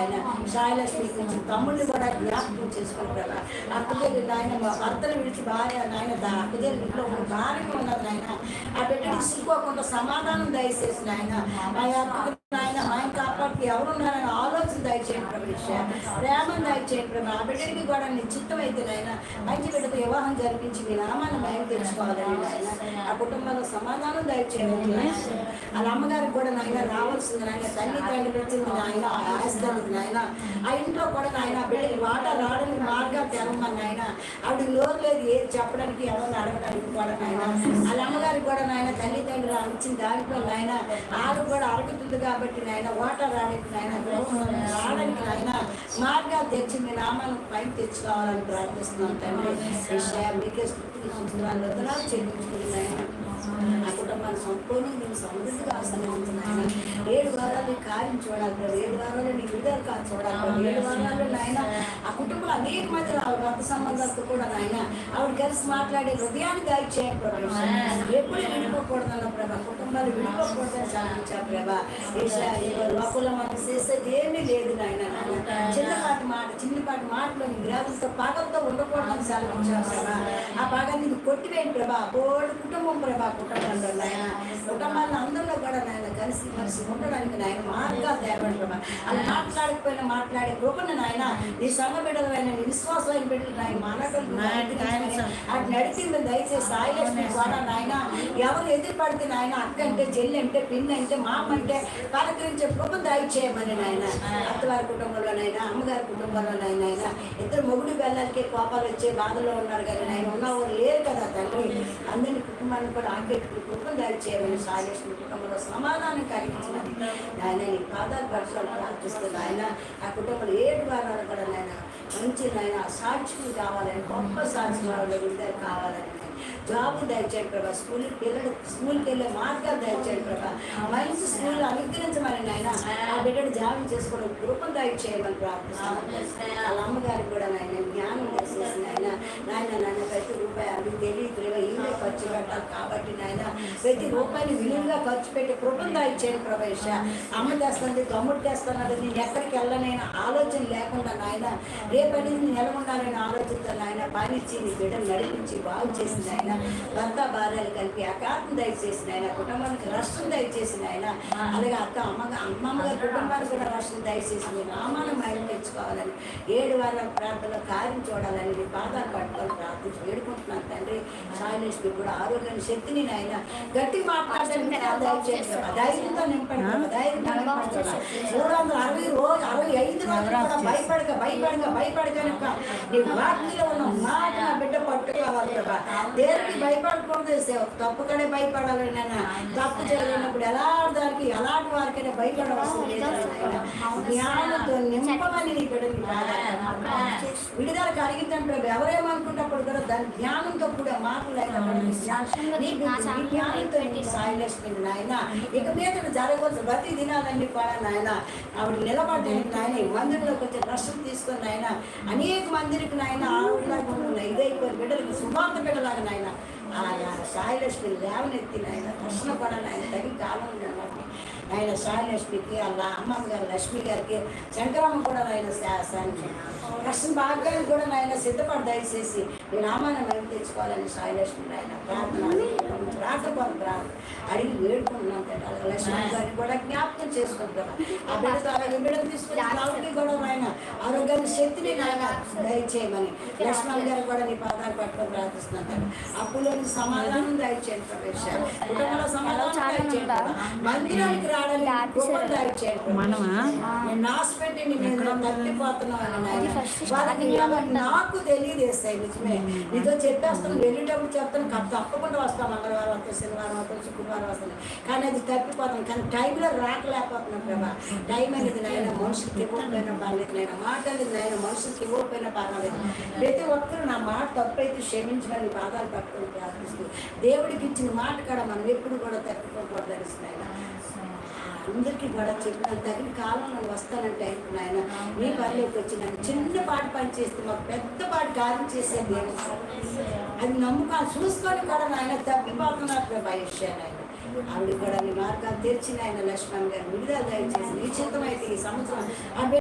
ఆయన సాయలక్ష్మి తమ్ముడిని కూడా జ్ఞాపకం చేసుకుని ప్రభా. అక్క నాయన మా భర్తను విడిచి భార్య నాయన దా- అక్క ఇంట్లో ఉన్న భార్య ఉన్నది నాయన. ఆ బిడ్డకి సిక్కుకోకుండా సమాధానం దయచేసి నాయన. ఆ అక్కకు నాయన ఆయన కాపాడుతూ ఎవరున్నారని ఆలోచన దయచేయండి ప్రభు ప్రేమను దయచేయండి ప్రభు. ఆ బిడ్డకి కూడా నీ అయితే నాయన మంచి బిడ్డకు వివాహం జరిపించి మీ నామాన్ని భయం తెలుసుకోవాలని నాయన. ఆ కుటుంబంలో సమాధానం దయచేయండి వాళ్ళ అమ్మగారికి కూడా నాయన రావాల్సింది నాయన. తల్లి తండ్రి పెట్టింది నాయన. ఆ తెరవమని ఆయన. ఆ ఇంట్లో కూడా ఆయన బిడ్డకి వాటా రావడానికి మార్గాలు తెరవమని నాయన ఆవిడ లోరు లేదు ఏది చెప్పడానికి ఎవరిని అడగడానికి కూడా నాయన. వాళ్ళ అమ్మగారికి కూడా నాయన తల్లి తండ్రి ఇచ్చిన దాంట్లో నాయన. ఆవిడ కూడా అడుగుతుంది కాబట్టి నాయన వాటర్ రావడానికి నాయన రావడానికి నాయన. మార్గాలు తెచ్చి మీ నామాలను పైకి తెచ్చుకోవాలని ప్రార్థిస్తున్నాం తండ్రి. విషయం మీకే స్థుతులు వందనాలు చెల్లించుకున్నాయన ఆ కుటుంబాన్ని సంపూర్ణంగా సమృద్ధిగా ఆశ్రయించున్నాయన వారాలు కార్యం చూడాలి. ఏడు వారాలు నీ విడుదల కాదు చూడాలి. ఏడు వారాలు నాయన ఆ కుటుంబంలో అనేక మంది ఆవిడ రక్త సంబంధాలతో కూడా నాయన ఆవిడ కలిసి మాట్లాడే హృదయాన్ని దాయి చేయండి ప్రభు. ఎప్పుడు విడిపోకూడదన్న ప్రభా కుటుంబాలు విడిపోకూడదని సాధించా ప్రభా. లోపల మనకు చేసేది ఏమీ లేదు నాయన. చిన్నపాటి మాట చిన్నపాటి మాటలు నీ గ్రామంతో పాగంతో ఉండకూడదని సాధించా ప్రభా. ఆ పాగాన్ని కొట్టివేయండి ప్రభా. బోడు కుటుంబం ప్రభా కుటుంబంలో. కలిసి కలిసి ఉండడానికి నాయన మార్గాలు తేవండి అది మాట్లాడకపోయినా మాట్లాడే కృపను నాయన నీ సంఘ బిడ్డలైన నీ విశ్వాసమైన బిడ్డలు నాయన మానవులు అటు నడిచింది దయచేసి సాయిలక్ష్మి ద్వారా నాయన ఎవరు ఎదురు పడితే నాయన అక్క అంటే చెల్లి అంటే పిన్ని అంటే మామ అంటే పలకరించే కృప దయచేయమని నాయన. అత్తవారి కుటుంబంలోనైనా అమ్మగారి కుటుంబంలోనైనా ఇద్దరు మొగుడు పిల్లలకి కోపాలు వచ్చే బాధలో ఉన్నారు కానీ ఆయన ఉన్నవారు లేరు కదా తండ్రి. అందరి కుటుంబాన్ని కూడా ఆకెట్టుకుని కుటుంబం దయచేయమని సాగేసిన కుటుంబంలో సమాధానం కలిగించమని ఆయన నీ పాదాలు పరచాలని ప్రార్థిస్తుంది ఆయన ఆ కుటుంబంలో ఏడు వారాలు కూడా నాయన మంచి నాయన సాక్షులు కావాలని గొప్ప సాక్షులు విడుదల కావాలని జాబు దయచేయండి ప్రభా. స్కూల్ పిల్లలు స్కూల్కి వెళ్ళే మార్గాలు దయచేయండి ప్రభా. మంచి స్కూల్ అనుగ్రహించమని నాయన ఆ బిడ్డను జాబు చేసుకోవడం రూపం దయచేయమని ప్రార్థిస్తున్నాను. వాళ్ళ అమ్మగారికి కూడా నాయన జ్ఞానం దయచేసి నాయన నాయన నాయన ప్రతి రూపాయి అవి తెలియదు. ఖర్చు పెట్టాలి కాబట్టి నాయన ప్రతి రూపాయిని విలువగా ఖర్చు పెట్టి కృపం ఇచ్చేయండి ప్రవేశ అమ్మ తెస్తుంది తమ్ముడు తెస్తున్నది నేను ఎక్కడికి వెళ్ళనైనా ఆలోచన లేకుండా నాయన రేపటి నేను ఎలా ఉండాలని ఆలోచనతో నాయన పాలిచ్చి నీ బిడ్డను నడిపించి బాగు చేసింది ఆయన భర్త భార్యలు కలిపి అకాత్మ దయచేసిన ఆయన కుటుంబానికి రష్టం దయచేసిన ఆయన అలాగే అక్క అమ్మ అమ్మమ్మగారి కుటుంబానికి కూడా రష్టం దయచేసి మీ నామాన్ని మైలు తెచ్చుకోవాలని ఏడు వారాల ప్రార్థన కార్యం చూడాలని మీ పాదాలు పట్టుకొని ప్రార్థించి వేడుకుంటున్నాను తండ్రి. సాయలక్ష్మి కూడా ఆరోగ్యాన్ని శక్తిని నాయన గట్టి దయచేసి ధైర్యంతో నింపండి ధైర్యంతో. మూడు వందల అరవై రోజు అరవై ఐదు రోజులు భయపడక భయపడక భయపడక నీ వాక్యలో ఉన్న మాట నా బిడ్డ పట్టుకోవాలి దేనికి భయపడకూడదు సేవ తప్పుకనే భయపడాలి నాయన తప్పు చేయలేనప్పుడు ఎలా దానికి ఎలాంటి వారికైనా నాయన. జ్ఞానంతో నింపమని నీ బిడ్డని ప్రార్థన విడుదల కలిగిందంటే ఎవరేమనుకుంటప్పుడు కూడా దాని జ్ఞానంతో కూడా మాటలు జ్ఞానంతో నాయన. ఇక మీద జరగవలసిన ప్రతి దినాలన్నీ కూడా నాయన ఆవిడ నిలబడ్డానికి నాయన ఈ మందిరంలోకి వచ్చే రక్షణ తీసుకొని నాయన అనేక మందిరికి నాయన ఆవిడలాగా ఉన్న ఇదైపోయిన బిడ్డలకు సుమార్త బిడ్డలాగా నాయన అలాగా సాయలక్ష్మి లేవనెత్తి నాయన రక్షణ కూడా నాయన తగిన కాలం ఆయన సాయలక్ష్మికి వాళ్ళ అమ్మమ్మ గారు లక్ష్మి గారికి శంకరమ్మ కూడా ఆయన కృష్ణ భాగ్యాన్ని కూడా నాయన సిద్ధపడి దయచేసి మీ నామాన్ని మేము తెచ్చుకోవాలని సాయలక్ష్మి ఆయన ప్రార్థన రాకపోతే ప్రార్థన అడిగి వేడుకుంటున్నాం లక్ష్మి గారిని కూడా జ్ఞాపకం చేసుకుంటాం ఆ బిడ్డతో అలాగే బిడ్డను తీసుకుని ఆవిడకి కూడా ఆయన ఆరోగ్యాన్ని శక్తిని నాయన దయచేయమని లక్ష్మణ్ గారు కూడా నీ పాదాలు పట్టుకొని ప్రార్థిస్తున్నాను. అప్పులోని సమాధానం దయచేయండి ప్రవేశ కుటుంబంలో సమాధానం దయచేయండి. మందిరానికి మనమా? నాకు తెలియదు వేస్తాయి నిజమే నీతో చెప్పేస్తాను వెళ్ళేటప్పుడు చెప్తాను క- తప్పకుండా వస్తాం మంగళవారం వస్తాం శనివారం వస్తాం శుక్రవారం వస్తాను. కానీ అది తప్పిపోతాను కానీ టైంలో రాకలేకపోతున్నాను ప్రభా. టైం అనేది నాయన మనుషులకి ఇవ్వకపోయినా పర్లేదు నాయన మాట అనేది నాయన మనుషులకి ఇవ్వకపోయినా పర్వాలేదు. ప్రతి ఒక్కరు నా మాట తప్పైతే క్షమించమని బాధలు పట్టుకొని ప్రార్థిస్తూ దేవుడికి ఇచ్చిన మాట కూడా మనం ఎప్పుడు కూడా తప్పిపోకూడదు నాయన అందరికీ కూడా చెప్పిన తగిన కాలంలో వస్తానంటే ఆయన మీ పనిలోకి వచ్చి నన్ను చిన్నపాటి పని చేస్తే మాకు పెద్దపాటి కార్యం చేసే చేసేది అది నమ్మకాలు చూసుకొని కూడా నాయన తప్పిపోతున్నారు భవిష్యాన్ని ఆయన ఆవిడ కూడా నీ మార్గాలు తెరిచిన ఆయన లక్ష్మణ్ గారు విడుదల దయచేసి నిశ్చితమైతే ఈ సంవత్సరం